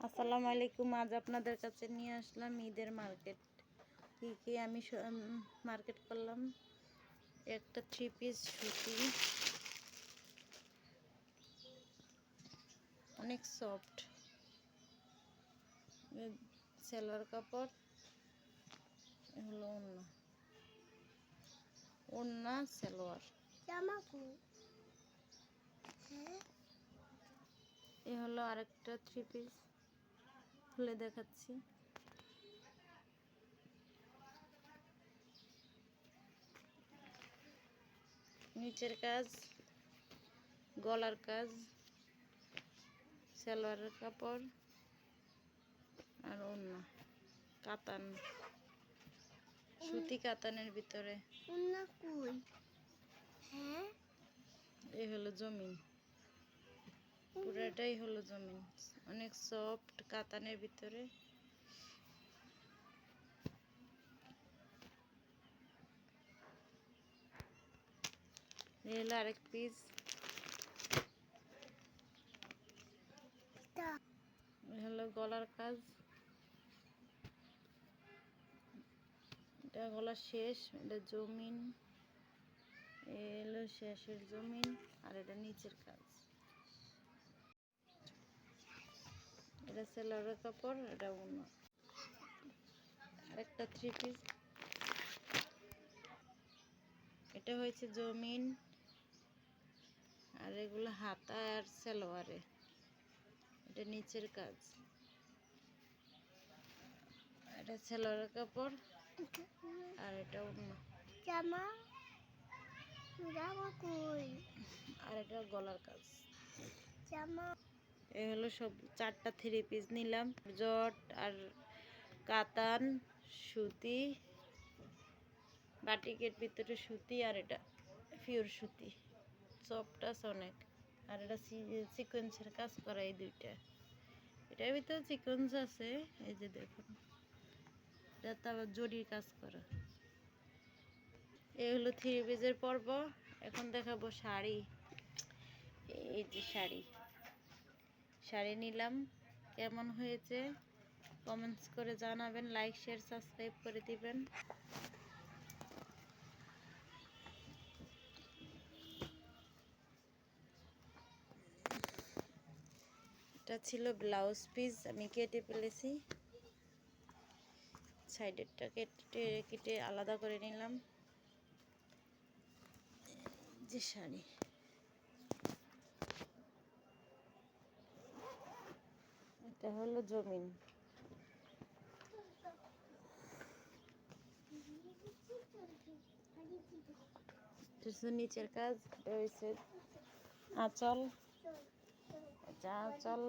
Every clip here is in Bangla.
আসসালামু আলাইকুম। আজ আপনাদের কাছে নিয়ে আসলাম ঈদের মার্কেট। কি কি আমি মার্কেট করলাম? একটা থ্রি পিস সুতি। অনেক সফট সেলোয়ার কাপড়। হলো ওড়না। ওড়না সেলোয়ার। হ্যাঁ। এ হলো আরেকটা থ্রি পিস খুলে দেখাচ্ছি। নিচের কাজ গলার কাজ সালোয়ারের কাপড় আর অন্য কাতান সুতি কাতানের ভিতরে। হ্যাঁ? এই হলো জমিন। পুরাটাই হলো জমিন। অনেক সফট কাতানের ভিতরে। হলো আরেক পিস হলো গলার কাজ। এটা গলা শেষ এটা জমিন। এ হলো শেষের জমিন আর এটা নিচের কাজ। এটা সেলারের কাপড় এটা অন্য আরেকটা থ্রি পিস এটা হয়েছে জমিন আর এগুলো হাতা আর সালোয়ারে। এটা নিচের কাজ। এটা সালোয়ারের কাপড় আর এটা অন্য জামা জামা কই? আর এটা গলার কাজ। জামা এই হলো সব চারটা থ্রি পিস নিলাম। জট আর কাতান, সুতি, বাটিকের ভিতরে সুতি আর এটা পিওর সুতি। আছে অনেক। আর এটা সিকোয়েন্সের কাজ করা এই দুইটা। এটার ভিতরে সিকোয়েন্স আছে, এই যে দেখুন। এটা আবার জরির কাজ করা। এই হলো থ্রি পিসের পর্ব। এখন দেখাবো শাড়ি। এই যে শাড়ি। শাড়ি নিলাম। কেমন হয়েছে? কমেন্টস করে জানাবেন লাইক শেয়ার সাবস্ক্রাইব করে দিবেন। এটা ছিল ব্লাউজ পিস আমি কেটে ফেলেছি। সাইডেরটা কেটে কেটে আলাদা করে নিলাম। যে শাড়ি। এটা হলো জমিন। নিচের কাজ হয়েছে আঁচল। আঁচল।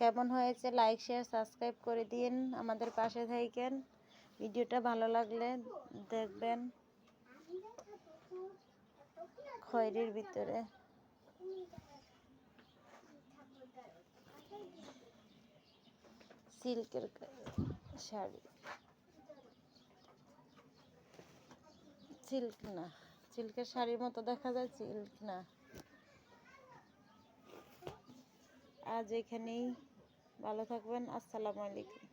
কেমন হয়েছে? লাইক শেয়ার সাবস্ক্রাইব করে দিন আমাদের পাশে থাকেন ভিডিওটা ভালো লাগলে দেখবেন খয়েরির ভিতরে। সিল্কের শাড়ি। সিল্ক না, সিল্কের শাড়ির মতো দেখা যায়, সিল্ক না। আজ এখানেই, ভালো থাকবেন, আসসালামু আলাইকুম।